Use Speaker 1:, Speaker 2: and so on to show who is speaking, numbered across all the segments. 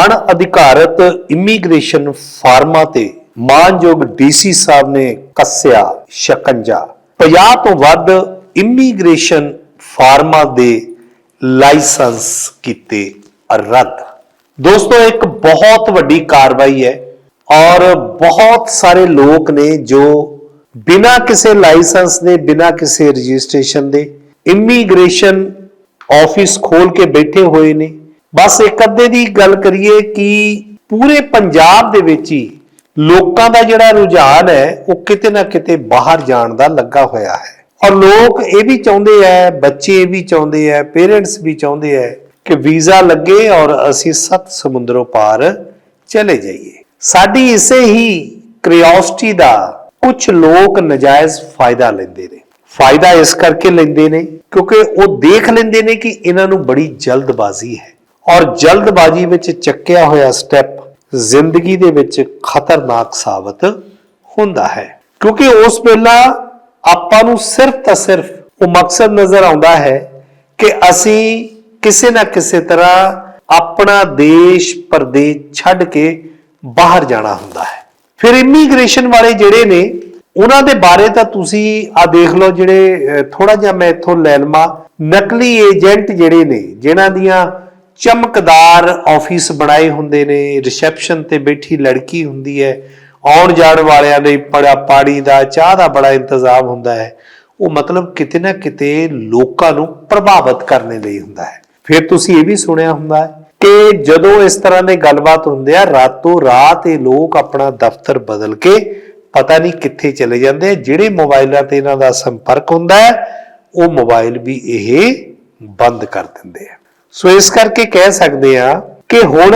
Speaker 1: ਅਣ ਅਧਿਕਾਰਤ ਇਮੀਗ੍ਰੇਸ਼ਨ ਫਾਰਮਾਂ ਤੇ ਮਾਨਯੋਗ ਡੀਸੀ ਸਾਹਿਬ ਨੇ ਕੱਸਿਆ ਸ਼ਿਕੰਜਾ। 50 ਤੋਂ ਵੱਧ ਇਮੀਗ੍ਰੇਸ਼ਨ ਫਾਰਮਾਂ ਦੇ ਲਾਇਸੈਂਸ ਕੀਤੇ ਰੱਦ। ਦੋਸਤੋ, ਇੱਕ ਬਹੁਤ ਵੱਡੀ ਕਾਰਵਾਈ ਹੈ ਔਰ ਬਹੁਤ ਸਾਰੇ ਲੋਕ ਨੇ ਜੋ ਬਿਨਾਂ ਕਿਸੇ ਲਾਇਸੈਂਸ ਦੇ, ਬਿਨਾਂ ਕਿਸੇ ਰਜਿਸਟ੍ਰੇਸ਼ਨ ਦੇ ਇਮੀਗ੍ਰੇਸ਼ਨ ਆਫਿਸ ਖੋਲ ਕੇ ਬੈਠੇ ਹੋਏ ਨੇ। ਬਸ ਇੱਕ ਅੱਧੇ ਦੀ ਗੱਲ ਕਰੀਏ ਕਿ ਪੂਰੇ ਪੰਜਾਬ ਦੇ ਵਿੱਚ ਹੀ ਲੋਕਾਂ ਦਾ ਜਿਹੜਾ ਰੁਝਾਨ ਹੈ, ਉਹ ਕਿਤੇ ਨਾ ਕਿਤੇ ਬਾਹਰ ਜਾਣ ਦਾ ਲੱਗਾ ਹੋਇਆ ਹੈ। ਔਰ ਲੋਕ ਇਹ ਵੀ ਚਾਹੁੰਦੇ ਐ, ਬੱਚੇ ਇਹ ਵੀ ਚਾਹੁੰਦੇ ਐ, ਪੇਰੈਂਟਸ ਵੀ ਚਾਹੁੰਦੇ ਐ ਕਿ ਵੀਜ਼ਾ ਲੱਗੇ ਔਰ ਅਸੀਂ ਸੱਤ ਸਮੁੰਦਰੋਂ ਪਾਰ ਚਲੇ ਜਾਈਏ। ਸਾਡੀ ਇਸੇ ਹੀ ਕਰਿਓਸਿਟੀ ਦਾ ਕੁਝ ਲੋਕ ਨਜਾਇਜ਼ ਫਾਇਦਾ ਲੈਂਦੇ ਨੇ। ਫਾਇਦਾ ਇਸ ਕਰਕੇ ਲੈਂਦੇ ਨੇ ਕਿਉਂਕਿ ਉਹ ਦੇਖ ਲੈਂਦੇ ਨੇ ਕਿ ਇਹਨਾਂ ਨੂੰ ਬੜੀ ਜਲਦਬਾਜ਼ੀ ਹੈ। ਔਰ ਜਲਦਬਾਜ਼ੀ ਵਿੱਚ ਚੱਕਿਆ ਹੋਇਆ ਸਟੈਪ ਜ਼ਿੰਦਗੀ ਦੇ ਵਿੱਚ ਖਤਰਨਾਕ ਸਾਬਤ ਹੁੰਦਾ ਹੈ। ਕਿਉਂਕਿ ਉਸ ਵੇਲਾ ਆਪਾਂ ਨੂੰ ਸਿਰਫ ਤਾਂ ਸਿਰਫ ਉਹ ਮਕਸਦ ਨਜ਼ਰ ਆਉਂਦਾ ਹੈ ਕਿ ਅਸੀਂ ਕਿਸੇ ਨਾ ਕਿਸੇ ਤਰ੍ਹਾਂ ਆਪਣਾ ਦੇਸ਼, ਪਰਦੇਸ਼ ਛੱਡ ਕੇ ਬਾਹਰ ਜਾਣਾ ਹੁੰਦਾ ਹੈ। ਫਿਰ ਇਮੀਗ੍ਰੇਸ਼ਨ ਵਾਲੇ ਜਿਹੜੇ ਨੇ, ਉਹਨਾਂ ਦੇ ਬਾਰੇ ਤਾਂ ਤੁਸੀਂ ਆ ਦੇਖ ਲਓ ਜਿਹੜੇ ਥੋੜਾ ਜਿਹਾ ਮੈਂ ਇੱਥੋਂ ਲੈ ਲਵਾਂ ਨਕਲੀ ਏਜੰਟ ਜਿਹੜੇ ਨੇ, ਜਿਨ੍ਹਾਂ ਦੀਆਂ ਚਮਕਦਾਰ ਆਫਿਸ ਬਣਾਏ ਹੁੰਦੇ ਨੇ ਰਿਸੈਪਸ਼ਨ ਤੇ ਬੈਠੀ ਲੜਕੀ ਹੁੰਦੀ ਹੈ, ਆਉਣ ਜਾਣ ਵਾਲਿਆਂ ਲਈ ਬੜਾ ਪਾਣੀ ਦਾ, ਚਾਹ ਦਾ ਬੜਾ ਇੰਤਜ਼ਾਮ ਹੁੰਦਾ ਹੈ। ਉਹ ਮਤਲਬ ਕਿਤੇ ਨਾ ਕਿਤੇ ਲੋਕਾਂ ਨੂੰ ਪ੍ਰਭਾਵਿਤ ਕਰਨ ਲਈ ਹੁੰਦਾ ਹੈ। ਫਿਰ ਤੁਸੀਂ ਇਹ ਵੀ ਸੁਣਿਆ ਹੁੰਦਾ ਹੈ ਕਿ ਜਦੋਂ ਇਸ ਤਰ੍ਹਾਂ ਦੇ ਗੱਲਬਾਤ ਹੁੰਦੇ ਆ, ਰਾਤੋਂ ਰਾਤ ਇਹ ਲੋਕ ਆਪਣਾ ਦਫ਼ਤਰ ਬਦਲ ਕੇ ਪਤਾ ਨਹੀਂ ਕਿੱਥੇ ਚਲੇ ਜਾਂਦੇ ਜਿਹੜੇ ਮੋਬਾਈਲਾਂ ਤੇ ਇਹਨਾਂ ਦਾ ਸੰਪਰਕ ਹੁੰਦਾ ਹੈ, ਉਹ ਮੋਬਾਈਲ ਵੀ ਇਹ ਬੰਦ ਕਰ ਦਿੰਦੇ ਆ। ਸੋ ਇਸ ਕਰਕੇ ਕਹਿ ਸਕਦੇ ਆ ਕਿ ਹੁਣ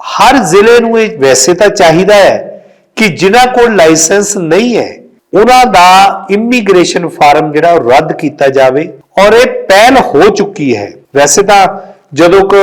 Speaker 1: ਹਰ ਜ਼ਿਲ੍ਹੇ ਨੂੰ ਇਹ ਵੈਸੇ ਤਾਂ ਚਾਹੀਦਾ ਹੈ ਕਿ ਜਿਨ੍ਹਾਂ ਕੋਲ ਲਾਇਸੈਂਸ ਨਹੀਂ ਹੈ, ਉਹਨਾਂ ਦਾ ਇਮੀਗ੍ਰੇਸ਼ਨ ਫਾਰਮ ਜਿਹੜਾ ਉਹ ਰੱਦ ਕੀਤਾ ਜਾਵੇ ਔਰ ਇਹ ਪਹਿਲ ਹੋ ਚੁੱਕੀ ਹੈ। ਵੈਸੇ ਤਾਂ ਜਦੋਂ ਕਿ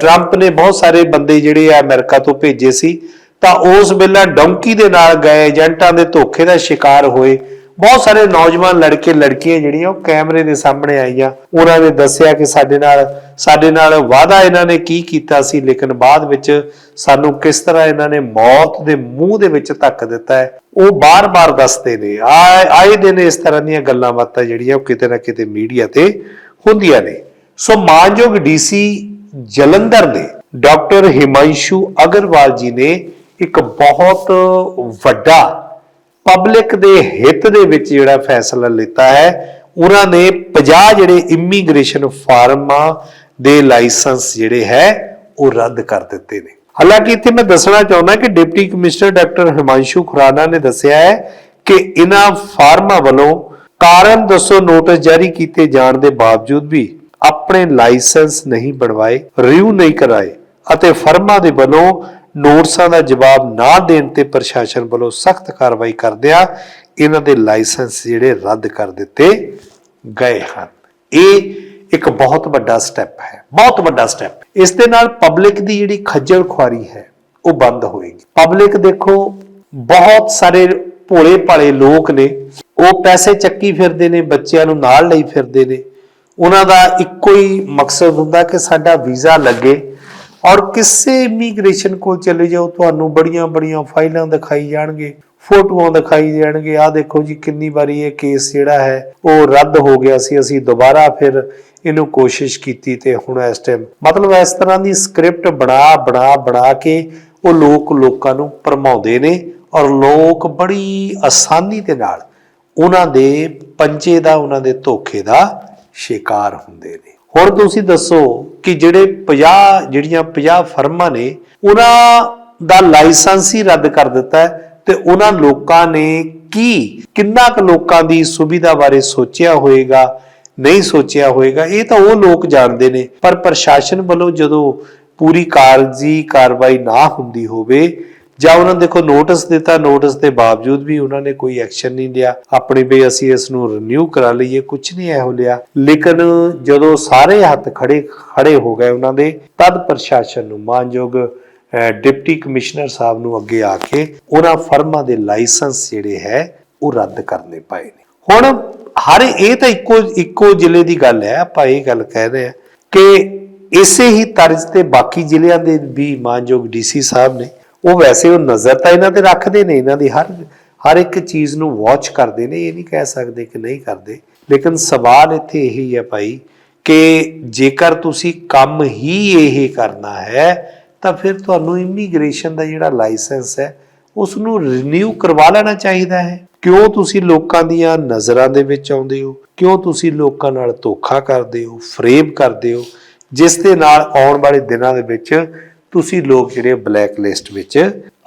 Speaker 1: ਟਰੰਪ ਨੇ ਬਹੁਤ ਸਾਰੇ ਬੰਦੇ ਜਿਹੜੇ ਆ ਅਮਰੀਕਾ ਤੋਂ ਭੇਜੇ ਸੀ, ਤਾਂ ਉਸ ਵੇਲੇ ਡੌਂਕੀ ਦੇ ਨਾਲ ਗਏ, ਏਜੰਟਾਂ ਦੇ ਧੋਖੇ ਦਾ ਸ਼ਿਕਾਰ ਹੋਏ। ਬਹੁਤ ਸਾਰੇ ਨੌਜਵਾਨ ਲੜਕੇ, ਲੜਕੀਆਂ ਜਿਹੜੀਆਂ ਉਹ ਕੈਮਰੇ ਦੇ ਸਾਹਮਣੇ ਆਈਆਂ। ਉਹਨਾਂ ਨੇ ਦੱਸਿਆ ਕਿ ਸਾਡੇ ਨਾਲ ਸਾਡੇ ਨਾਲ ਵਾਅਦਾ ਇਹਨਾਂ ਨੇ ਕੀ ਕੀਤਾ ਸੀ, ਲੇਕਿਨ ਬਾਅਦ ਵਿੱਚ ਸਾਨੂੰ ਕਿਸ ਤਰ੍ਹਾਂ ਇਹਨਾਂ ਨੇ ਮੌਤ ਦੇ ਮੂੰਹ ਦੇ ਵਿੱਚ ਧੱਕ ਦਿੱਤਾ ਹੈ, ਉਹ ਬਾਰ-ਬਾਰ ਦੱਸਦੇ ਨੇ। ਆ- ਆਏ ਦਿਨ ਇਸ ਤਰ੍ਹਾਂ ਦੀਆਂ ਗੱਲਾਂ ਬਾਤਾਂ ਜਿਹੜੀਆਂ ਉਹ ਕਿਤੇ ਨਾ ਕਿਤੇ ਮੀਡੀਆ ਤੇ ਹੁੰਦੀਆਂ ਨੇ। ਸੋ ਮਾਨਯੋਗ ਡੀਸੀ ਜਲੰਧਰ ਦੇ ਡਾਕਟਰ ਹਿਮਾਂਸ਼ੂ ਅਗਰਵਾਲ ਜੀ ਨੇ ਇੱਕ ਬਹੁਤ ਵੱਡਾ ਪਬਲਿਕ ਦੇ ਹਿੱਤ ਦੇ ਵਿੱਚ ਜਿਹੜਾ ਫੈਸਲਾ ਲਿੱਤਾ ਹੈ, ਉਹਨਾਂ ਨੇ 50 ਜਿਹੜੇ ਇਮੀਗ੍ਰੇਸ਼ਨ ਫਾਰਮਾਂ ਦੇ ਲਾਇਸੈਂਸ ਜਿਹੜੇ ਹੈ, ਉਹ ਰੱਦ ਕਰ ਦਿੱਤੇ ਨੇ। ਹਾਲਾਂਕਿ ਇੱਥੇ ਮੈਂ ਦੱਸਣਾ ਚਾਹੁੰਦਾ ਕਿ deputy commissioner doctor Himanshu Khurana ਨੇ ਦੱਸਿਆ ਹੈ ਕਿ ਇਹਨਾਂ ਫਾਰਮਾਂ ਵੱਲੋਂ ਕਾਰਨ ਦੱਸੋ ਨੋਟਿਸ ਜਾਰੀ ਕੀਤੇ ਜਾਣ ਦੇ ਬਾਵਜੂਦ ਵੀ ਆਪਣੇ ਲਾਇਸੈਂਸ ਨਹੀਂ ਬਣਵਾਏ, ਰਿਵਿਊ ਨਹੀਂ ਕਰਾਏ ਅਤੇ ਫਰਮਾਂ ਦੇ ਵੱਲੋਂ ਨੋਟਿਸਾਂ ਦਾ ਜਵਾਬ ਨਾ ਦੇਣ ਤੇ ਪ੍ਰਸ਼ਾਸਨ ਵੱਲੋਂ ਸਖਤ ਕਾਰਵਾਈ ਕਰਦਿਆਂ ਇਹਨਾਂ ਦੇ ਲਾਇਸੈਂਸ ਜਿਹੜੇ ਰੱਦ ਕਰ ਦਿੱਤੇ ਗਏ ਹਨ। ਇਹ ਇੱਕ ਬਹੁਤ ਵੱਡਾ ਸਟੈਪ ਹੈ, ਬਹੁਤ ਵੱਡਾ ਸਟੈਪ। ਇਸ ਦੇ ਨਾਲ ਪਬਲਿਕ ਦੀ ਜਿਹੜੀ ਖੱਜਲ ਖੁਆਰੀ ਹੈ, ਉਹ ਬੰਦ ਹੋਏਗੀ। ਪਬਲਿਕ ਦੇਖੋ, ਬਹੁਤ ਸਾਰੇ ਭੋਲੇ ਭਾਲੇ ਲੋਕ ਨੇ, ਉਹ ਪੈਸੇ ਚੱਕੀ ਫਿਰਦੇ ਨੇ, ਬੱਚਿਆਂ ਨੂੰ ਨਾਲ ਲਈ ਫਿਰਦੇ ਨੇ। ਉਹਨਾਂ ਦਾ ਇੱਕੋ ਹੀ ਮਕਸਦ ਹੁੰਦਾ ਕਿ ਸਾਡਾ ਵੀਜ਼ਾ ਲੱਗੇ ਔਰ ਕਿਸੇ ਇਮੀਗ੍ਰੇਸ਼ਨ ਕੋਲ ਚਲੇ ਜਾਓ, ਤੁਹਾਨੂੰ ਬੜੀਆਂ ਬੜੀਆਂ ਫਾਈਲਾਂ ਦਿਖਾਈ ਜਾਣਗੇ, ਫੋਟੋਆਂ ਦਿਖਾਈ ਜਾਣਗੇ ਆ ਦੇਖੋ ਜੀ ਕਿੰਨੀ ਵਾਰੀ ਇਹ ਕੇਸ ਜਿਹੜਾ ਹੈ, ਉਹ ਰੱਦ ਹੋ ਗਿਆ ਸੀ, ਅਸੀਂ ਦੁਬਾਰਾ ਫਿਰ ਇਹਨੂੰ ਕੋਸ਼ਿਸ਼ ਕੀਤੀ ਤੇ ਹੁਣ ਇਸ ਟਾਈਮ ਮਤਲਬ ਇਸ ਤਰ੍ਹਾਂ ਦੀ ਸਕ੍ਰਿਪਟ ਬਣਾ ਬਣਾ ਬਣਾ ਕੇ ਉਹ ਲੋਕ ਲੋਕਾਂ ਨੂੰ ਭਰਮਾਉਂਦੇ ਨੇ ਔਰ ਲੋਕ ਬੜੀ ਆਸਾਨੀ ਦੇ ਨਾਲ ਉਹਨਾਂ ਦੇ ਪੰਜੇ ਦਾ, ਉਹਨਾਂ ਦੇ ਧੋਖੇ ਦਾ ਸ਼ਿਕਾਰ ਹੁੰਦੇ ਨੇ। ਹੁਣ ਤੁਸੀਂ ਦੱਸੋ ਕਿ ਜਿਹੜੇ 50 ਜਿਹੜੀਆਂ 50 ਫਰਮਾਂ ਨੇ, ਉਹਨਾਂ ਦਾ ਲਾਇਸੈਂਸ ਹੀ ਰੱਦ ਕਰ ਦਿੱਤਾ ਤੇ ਉਹਨਾਂ ਲੋਕਾਂ ਨੇ ਕੀ, ਕਿੰਨਾ ਕੁ ਲੋਕਾਂ ਦੀ ਸੁਵਿਧਾ ਬਾਰੇ ਸੋਚਿਆ ਹੋਏਗਾ, ਨਹੀਂ ਸੋਚਿਆ ਹੋਏਗਾ, ਇਹ ਤਾਂ ਉਹ ਲੋਕ ਜਾਣਦੇ ਨੇ। ਪਰ ਪ੍ਰਸ਼ਾਸਨ ਵੱਲੋਂ ਜਦੋਂ ਪੂਰੀ ਕਾਰਜੀ ਕਾਰਵਾਈ ਨਾ ਹੁੰਦੀ ਹੋਵੇ ਜਾਂ ਉਹਨਾਂ ਨੇ ਦੇਖੋ ਨੋਟਿਸ ਦਿੱਤਾ ਨੋਟਿਸ ਦੇ ਬਾਵਜੂਦ ਵੀ ਉਹਨਾਂ ਨੇ ਕੋਈ ਐਕਸ਼ਨ ਨਹੀਂ ਲਿਆ। ਆਪਣੀ ਵੀ ਅਸੀਂ ਇਸ ਨੂੰ ਰਿਨਿਊ ਕਰਾ ਲਈਏ ਕੁਝ ਨਹੀਂ ਇਹੋ ਲਿਆ ਲੇਕਿਨ ਜਦੋਂ ਸਾਰੇ ਹੱਥ ਖੜੇ ਖੜੇ ਹੋ ਗਏ ਉਹਨਾਂ ਦੇ, ਤਦ ਪ੍ਰਸ਼ਾਸਨ ਨੂੰ ਮਾਨਯੋਗ ਡਿਪਟੀ ਕਮਿਸ਼ਨਰ ਸਾਹਿਬ ਨੂੰ ਅੱਗੇ ਆ ਕੇ ਉਹਨਾਂ ਫਰਮਾਂ ਦੇ ਲਾਇਸੈਂਸ ਜਿਹੜੇ ਹੈ, ਉਹ ਰੱਦ ਕਰਨੇ ਪਏ ਨੇ। ਹੁਣ ਹਰ ਇਹ ਤਾਂ ਇੱਕੋ ਇੱਕੋ ਜ਼ਿਲ੍ਹੇ ਦੀ ਗੱਲ ਹੈ, ਆਪਾਂ ਇਹ ਗੱਲ ਕਹਿ ਰਹੇ ਹਾਂ ਕਿ ਇਸੇ ਹੀ ਤਰਜ਼ ਤੇ ਬਾਕੀ ਜ਼ਿਲ੍ਹਿਆਂ ਦੇ ਵੀ ਮਾਨਯੋਗ ਡੀਸੀ ਸਾਹਿਬ ਨੇ ਉਹ ਵੈਸੇ ਉਹ ਨਜ਼ਰ ਤਾਂ ਇਹਨਾਂ ਤੇ ਰੱਖਦੇ ਨੇ, ਇਹਨਾਂ ਦੀ ਹਰ ਹਰ ਇੱਕ ਚੀਜ਼ ਨੂੰ ਵਾਚ ਕਰਦੇ ਨੇ, ਇਹ ਨਹੀਂ ਕਹਿ ਸਕਦੇ ਕਿ ਨਹੀਂ ਕਰਦੇ। ਲੇਕਿਨ ਸਵਾਲ ਇੱਥੇ ਇਹੀ ਹੈ ਭਾਈ ਕਿ ਜੇਕਰ ਤੁਸੀਂ ਕੰਮ ਹੀ ਇਹ ਕਰਨਾ ਹੈ, ਤਾਂ ਫਿਰ ਤੁਹਾਨੂੰ ਇਮੀਗ੍ਰੇਸ਼ਨ ਦਾ ਜਿਹੜਾ ਲਾਇਸੈਂਸ ਹੈ ਉਸ ਨੂੰ ਰੀਨਿਊ ਕਰਵਾ ਲੈਣਾ ਚਾਹੀਦਾ ਹੈ। ਕਿਉਂ ਤੁਸੀਂ ਲੋਕਾਂ ਦੀਆਂ ਨਜ਼ਰਾਂ ਦੇ ਵਿੱਚ ਆਉਂਦੇ ਹੋ? ਕਿਉਂ ਤੁਸੀਂ ਲੋਕਾਂ ਨਾਲ ਧੋਖਾ ਕਰਦੇ ਹੋ, ਫਰੇਬ ਕਰਦੇ ਹੋ? ਜਿਸ ਦੇ ਨਾਲ ਆਉਣ ਵਾਲੇ ਦਿਨਾਂ ਦੇ ਵਿੱਚ ਤੁਸੀਂ ਲੋਕ ਜਿਹੜੇ ਬਲੈਕ ਲਿਸਟ ਵਿੱਚ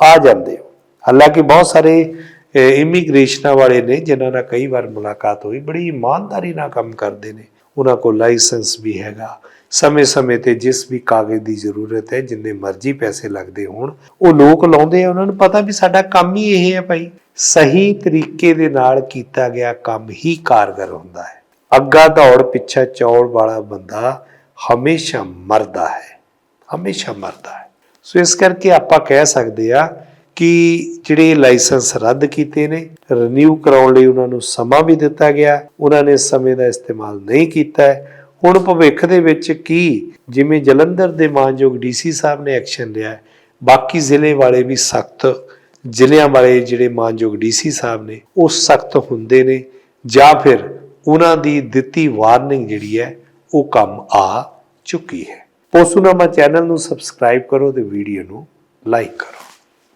Speaker 1: ਆ ਜਾਂਦੇ ਹੋ। ਹਾਲਾਂਕਿ ਬਹੁਤ ਸਾਰੇ ਇਮੀਗ੍ਰੇਸ਼ਨਾਂ ਵਾਲੇ ਨੇ, ਜਿਨ੍ਹਾਂ ਨਾਲ ਕਈ ਵਾਰ ਮੁਲਾਕਾਤ ਹੋਈ, ਬੜੀ ਇਮਾਨਦਾਰੀ ਨਾਲ ਕੰਮ ਕਰਦੇ ਨੇ। ਉਹਨਾਂ ਕੋਲ ਲਾਇਸੈਂਸ ਵੀ ਹੈਗਾ। ਸਮੇਂ-ਸਮੇਂ ਤੇ ਜਿਸ ਵੀ ਕਾਗਜ਼ ਦੀ ਜ਼ਰੂਰਤ ਹੈ, ਜਿੰਨੇ ਮਰਜ਼ੀ ਪੈਸੇ ਲੱਗਦੇ ਹੋਣ, ਉਹ ਲੋਕ ਲਾਉਂਦੇ ਆ। ਉਹਨਾਂ ਨੂੰ ਪਤਾ ਵੀ ਸਾਡਾ ਕੰਮ ਹੀ ਇਹ ਹੈ ਭਾਈ। ਸਹੀ ਤਰੀਕੇ ਦੇ ਨਾਲ ਕੀਤਾ ਗਿਆ ਕੰਮ ਹੀ ਕਾਰਗਰ ਹੁੰਦਾ ਹੈ। ਅੱਗਾ ਦੌੜ ਪਿੱਛਾ ਚੌੜ ਵਾਲਾ ਬੰਦਾ ਹਮੇਸ਼ਾ ਮਰਦਾ ਹੈ। ਹਮੇਸ਼ਾ ਮਰਦਾ ਹੈ। ਸੋ ਇਸ ਕਰਕੇ ਆਪਾਂ ਕਹਿ ਸਕਦੇ ਆ ਕਿ ਜਿਹੜੇ ਲਾਇਸੈਂਸ ਰੱਦ ਕੀਤੇ ਨੇ ਰੀਨਿਊ ਕਰਾਉਣ ਲਈ ਉਹਨਾਂ ਨੂੰ ਸਮਾਂ ਵੀ ਦਿੱਤਾ ਗਿਆ, ਉਹਨਾਂ ਨੇ ਸਮੇਂ ਦਾ ਇਸਤੇਮਾਲ ਨਹੀਂ ਕੀਤਾ ਹੈ। ਹੁਣ ਭਵਿੱਖ ਦੇ ਵਿੱਚ ਕੀ, ਜਿਵੇਂ ਜਲੰਧਰ ਦੇ ਮਾਨਯੋਗ ਡੀਸੀ ਸਾਹਿਬ ਨੇ ਐਕਸ਼ਨ ਲਿਆ ਬਾਕੀ ਜ਼ਿਲ੍ਹੇ ਵਾਲੇ ਵੀ ਸਖਤ, ਜ਼ਿਲ੍ਹਿਆਂ ਵਾਲੇ ਜਿਹੜੇ ਮਾਨਯੋਗ ਡੀਸੀ ਸਾਹਿਬ ਨੇ, ਉਹ ਸਖਤ ਹੁੰਦੇ ਨੇ, ਜਾਂ ਫਿਰ ਉਹਨਾਂ ਦੀ ਦਿੱਤੀ ਵਾਰਨਿੰਗ ਜਿਹੜੀ ਹੈ, ਉਹ ਕੰਮ ਆ ਚੁੱਕੀ ਹੈ। ਪੋਸੂਨਾਮਾ ਚੈਨਲ ਨੂੰ ਸਬਸਕ੍ਰਾਈਬ ਕਰੋ ਤੇ ਵੀਡੀਓ ਨੂੰ ਲਾਈਕ ਕਰੋ।